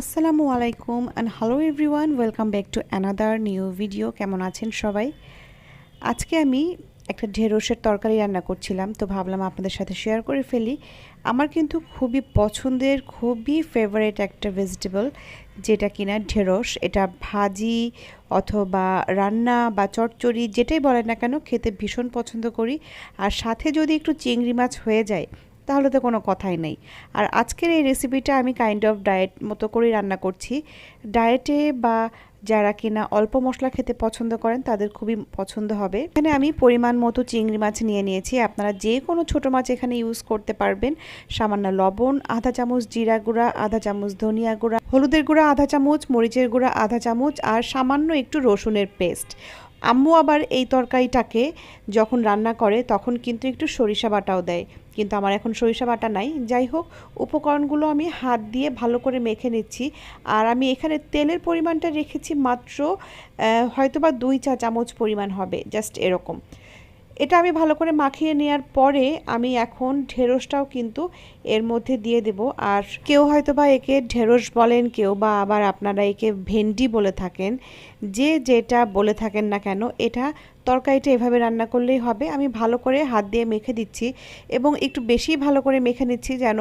আসসালামু আলাইকুম and hello everyone welcome back to another new video কেমন আছেন সবাই? আজকে আমি একটা ঢেঁড়সের তরকারি রান্না করছিলাম, তো ভাবলাম আপনাদের সাথে শেয়ার করে ফেলি। আমার কিন্তু খুবই পছন্দের, খুবই ফেভারিট একটা ভেজিটেবল যেটা কিনা ঢেঁড়স। এটা ভাজি অথবা রান্না বা চটচড়ি যেটাই বলেন না কেন, খেতে ভীষণ পছন্দ করি। আর সাথে যদি একটু চিংড়ি মাছ হয়ে যায় তাহলে তো কোনো কথাই নেই। আর আজকের এই রেসিপিটা আমি কাইন্ড অফ ডায়েট মতো করেই রান্না করছি। ডায়েটে বা যারা কিনা অল্প মশলা খেতে পছন্দ করেন, তাদের খুবই পছন্দ হবে। এখানে আমি পরিমাণ মতো চিংড়ি মাছ নিয়ে নিয়েছি। আপনারা যে কোনো ছোট মাছ এখানে ইউজ করতে পারবেন। সামান্য লবণ, আধা চামচ জিরা গুঁড়া, আধা চামচ ধনিয়া গুঁড়া, হলুদের গুঁড়া, আধা চামচ, মরিচের গুঁড়া, আধা চামচ, আর সামান্য একটু রসুনের পেস্ট আম্মু আবার এই তরকারিটাকে যখন রান্না করে, তখন কিন্তু একটু সরিষা বাটাও দেয়। কিন্তু আমার এখন সরিষা বাটা নাই। যাই হোক, উপকরণগুলো আমি হাত দিয়ে ভালো করে মেখে নিচ্ছি। আর আমি এখানে তেলের পরিমাণটা রেখেছি মাত্র হয়তোবা দুই চা চামচ পরিমাণ হবে, জাস্ট এরকম। এটা আমি ভালো করে মাখিয়ে নেওয়ার পরে আমি এখন ঢেঁড়সটাও কিন্তু এর মধ্যে দিয়ে দেব। আর কেউ হয়তো বা একে ঢেঁড়স বলেন, কেউ বা আবার আপনারা একে ভেন্ডি বলে থাকেন, যে যেটা বলে থাকেন না কেন, এটা তরকারিটা এভাবে রান্না করলেই হবে। আমি ভালো করে হাত দিয়ে মেখে দিচ্ছি এবং একটু বেশি ভালো করে মেখে নিচ্ছি যেন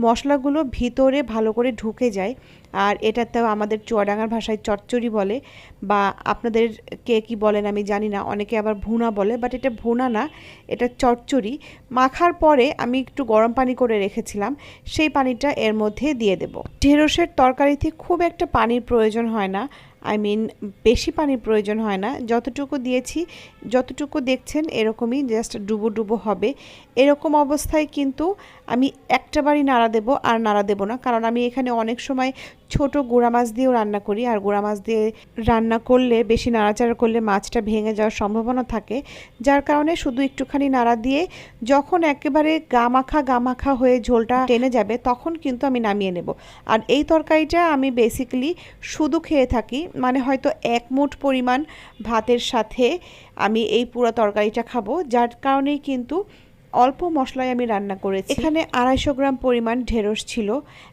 মশলাগুলো ভিতরে ভালো করে ঢুকে যায়। আর এটাতেও আমাদের চুয়াডাঙ্গার ভাষায় চচ্চড়ি বলে বা আপনাদের কে কি বলেন আমি জানি না, অনেকে আবার ভুনা বলে বাট এটা ভুনা না, এটা চচ্চড়ি। মাখার পরে আমি একটু গরম পানি করে রেখেছিলাম, সেই পানিটা এর মধ্যে দিয়ে দেব। ঢেঁড়সের তরকারিতে খুব একটা পানির প্রয়োজন হয় না আই মিন বেশি পানির প্রয়োজন হয় না। যতটুকু দিয়েছি, যতটুকু দেখছেন, এরকমই জাস্ট ডুবো ডুবো হবে। এরকম অবস্থায় কিন্তু আমি একটা বাড়ি নাড়া দেবো আর নাড়া দেবো না। কারণ আমি এখানে অনেক সময় ছোট গুঁড়া মাছ দিয়েও রান্না করি। আর গুঁড়া মাছ দিয়ে রান্না করলে, বেশি নাড়াচাড়া করলে মাছটা ভেঙে যাওয়ার সম্ভাবনা থাকে। যার কারণে শুধু একটুখানি নাড়া দিয়ে যখন একেবারে গামাখা গামাখা হয়ে ঝোলটা টেনে যাবে, তখন কিন্তু আমি নামিয়ে নেব। আর এই তরকারিটা আমি বেসিক্যালি শুধু খেয়ে থাকি। মানে হয়তো এক মুঠ পরিমাণ ভাতের সাথে আমি এই পুরো তরকারিটা খাব। যার কারণেই কিন্তু অল্প মশলায় আমি রান্না করেছি। এখানে আড়াইশো গ্রাম পরিমাণ ঢেঁড়স ছিল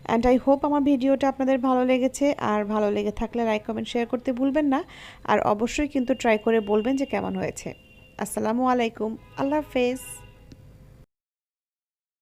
অ্যান্ড আই হোপ আমার ভিডিওটা আপনাদের ভালো লেগেছে। আর ভালো লেগে থাকলে লাইক কমেন্ট শেয়ার করতে ভুলবেন না। আর অবশ্যই কিন্তু ট্রাই করে বলবেন যে কেমন হয়েছে। আসসালামু আলাইকুম। আল্লাহ হাফেজ।